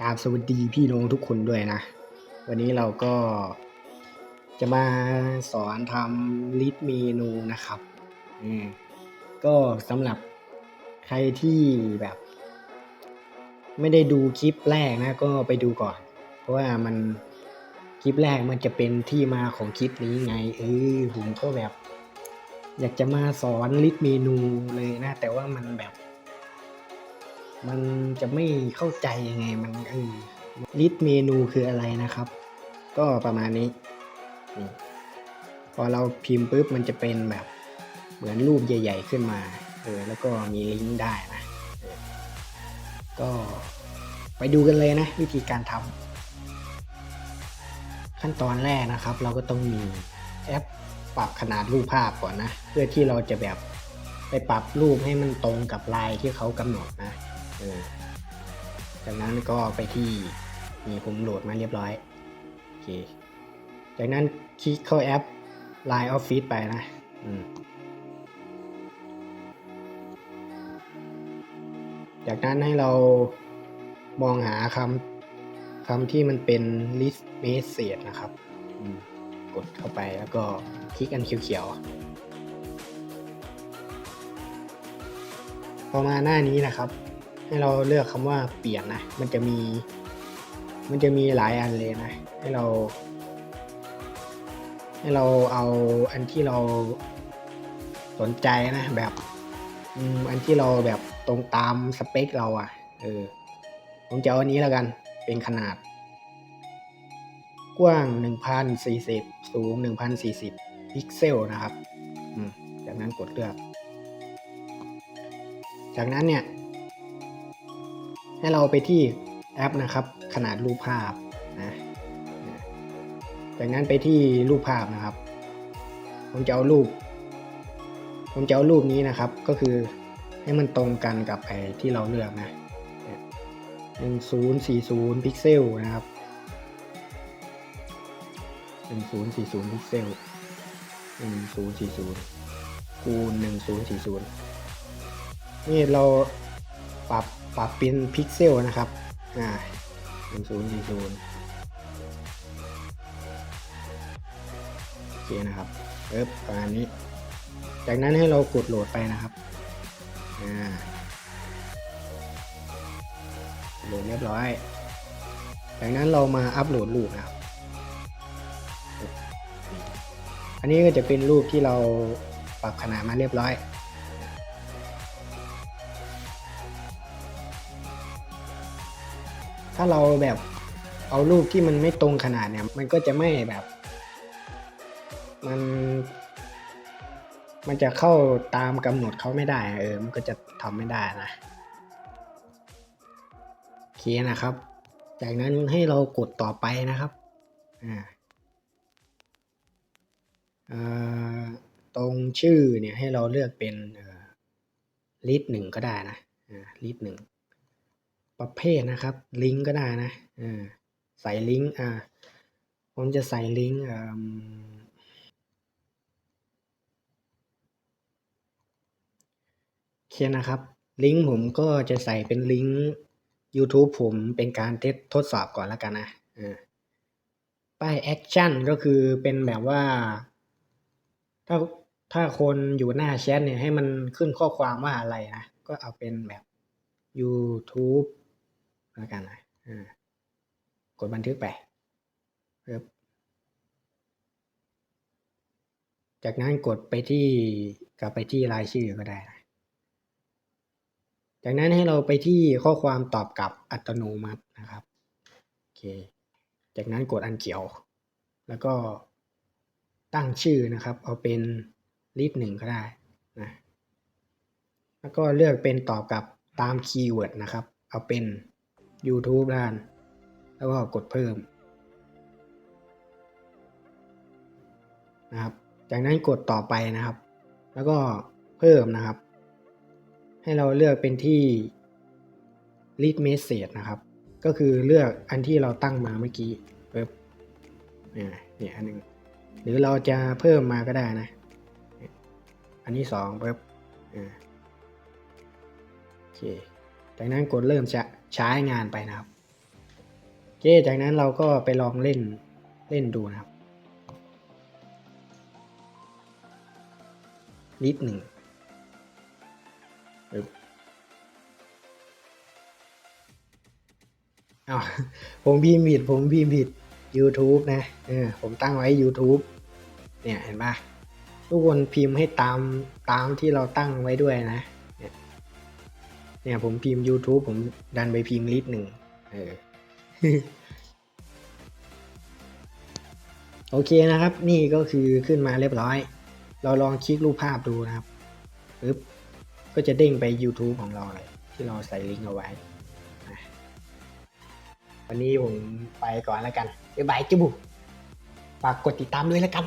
กราบสวัสดีพี่น้องทุกคนด้วยนะ วันนี้เราก็จะมาสอนทำลิสต์เมนูนะครับอืมก็สำหรับใครที่แบบ ไม่ได้ดูคลิปแรกนะ ก็ไปดูก่อน เพราะว่ามันคลิปแรกมันจะเป็นที่มาของคลิปนี้ไงเออผมก็แบบ อยากจะมาสอนลิสต์เมนูเลยนะ แต่ว่ามันแบบ มันจะไม่เข้าใจยังไงมันเออลิสต์เมนูคืออะไรนะครับ ก็ประมาณนี้นี่พอเราพิมพ์ปุ๊บมันจะเป็นแบบเหมือนรูปใหญ่ ๆ ขึ้นมาเออแล้วก็มีลิงก์ได้นะเออก็ไปดูกันเลยนะวิธีการทำขั้นตอนแรกนะครับ เราก็ต้องมีแอปปรับขนาดรูปภาพก่อนนะ เพื่อที่เราจะแบบไปปรับรูปให้มันตรงกับลายที่เขากำหนดนะ เออจากนั้นก็ไปที่นี่ผมโหลดมาเรียบร้อยโอเคจากนั้นคลิกเข้าแอป Line Office ไปนะอืมจากนั้นให้เรามองหาคำคำที่มันเป็น list message นะครับ กดเข้าไปแล้วก็คลิกอันเขียวๆ พอมาหน้านี้นะครับ ให้เราเลือกคำว่าเปลี่ยนนะ มันจะมี มันจะมีหลายอันเลยนะ ให้เรา ให้เราเอาอันที่เราสนใจนะ แบบอืมอันที่เราแบบตรงตามสเปคเราอะ่ะ เออ ผมจะเอาอันนี้แล้วกัน เป็นขนาด กว้าง 1040 สูง 1040 พิกเซลนะครับ จากนั้นกดเลือก จากนั้นเนี่ย ให้เราไปที่แอปนะครับ ขนาดรูปภาพนะจากนั้นไปที่รูปภาพนะครับ ผมจะเอารูป ผมจะเอารูปนี้นะครับ ก็คือให้มันตรงกันกับไอ้ที่เราเลือกนะหนึ่งศูนย์สี่ศูนย์พิกเซลนะครับหนึ่งศูนย์สี่ศูนย์พิกเซลหนึ่งศูนย์สี่ศูนย์คูณหนึ่งศูนย์สี่ศูนย์นี่เราปรับ ปรับเป็นพิกเซลนะครับ อ่าหนึ่งศูนย์สี่ศูนย์โอเคนะครับเอ๊บประมาณนี้ จากนั้นให้เรากดโหลดไปนะครับ อ่า โหลดเรียบร้อย จากนั้นเรามาอัปโหลดรูปนะครับ อันนี้ก็จะเป็นรูปที่เราปรับขนาดมาเรียบร้อย ถ้าเราแบบเอารูปที่มันไม่ตรงขนาดเนี่ย มันก็จะไม่แบบ มัน มันจะเข้าตามกำหนดเขาไม่ได้ เออ มันก็จะทำไม่ได้นะโอเคนะครับ จากนั้นให้เรากดต่อไปนะครับ อ่าตรงชื่อเนี่ยให้เราเลือกเป็นลิสต์หนึ่งก็ได้นะอ่าลิสต์หนึ่ง ประเภทนะครับ ลิงก์ก็ได้นะอ่าใส่ลิงก์อ่าผมจะใส่ลิงก์อ่าโอเคนะครับ ลิงก์ผมก็จะใส่เป็นลิงก์ YouTube ผมเป็นการเทสทดสอบก่อนแล้วกันนะอ่าป้ายแอคชั่นก็คือเป็นแบบว่า ถ้าถ้าคนอยู่หน้าแชทเนี่ยให้มันขึ้นข้อความว่าอะไรนะ ก็เอาเป็นแบบ YouTube แล้วกันนะอ่ากดบันทึกไปบจากนั้นกดไปที่กลับไปที่รายชื่อก็ได้นะจากนั้นให้เราไปที่ข้อความตอบกลับอัตโนมัตินะครับโอเคจากนั้นกดอันเขียว แล้วก็ตั้งชื่อนะครับ เอาเป็นลิสต์หนึ่งก็ได้นะแล้วก็เลือกเป็นตอบกลับตามคีย์เวิร์ดนะครับ เอาเป็น YouTube ด้าน แล้วก็กดเพิ่มนะครับ จากนั้นกดต่อไปนะครับ แล้วก็เพิ่มนะครับ ให้เราเลือกเป็นที่ read message นะครับ ก็คือเลือกอันที่เราตั้งมาเมื่อกี้ปึ๊บเนี่ยเนี่ยอันหนึ่งหรือเราจะเพิ่มมาก็ได้นะ อันที่สองปึ๊บอ่าโอเค จากนั้นกดเริ่มจะใช้งานไปนะครับเคจากนั้นเราก็ไปลองเล่นเล่นดูนะครับนิดหนึ่งอ้าวผมพิมพ์ผิดผมพิมพ์ผิด YouTube นะเออผมตั้งไว้ YouTube เนี่ยเห็นปะทุกคนพิมพ์ให้ตามตามที่เราตั้งไว้ด้วยนะ เนี่ยผมพิมพ์ YouTube ผมดันไปพิมพ์ลิสต์หนึ่งเออโอเคนะครับ นี่ก็คือขึ้นมาเรียบร้อย เราลองคลิกรูปภาพดูนะครับปึ๊บก็จะเด้งไป YouTube ของเราเลยที่เราใส่ลิงก์เอาไว้ วันนี้ผมไปก่อนแล้วกันบ๊ายบายจุบฝากกดติดตามด้วยแล้วกัน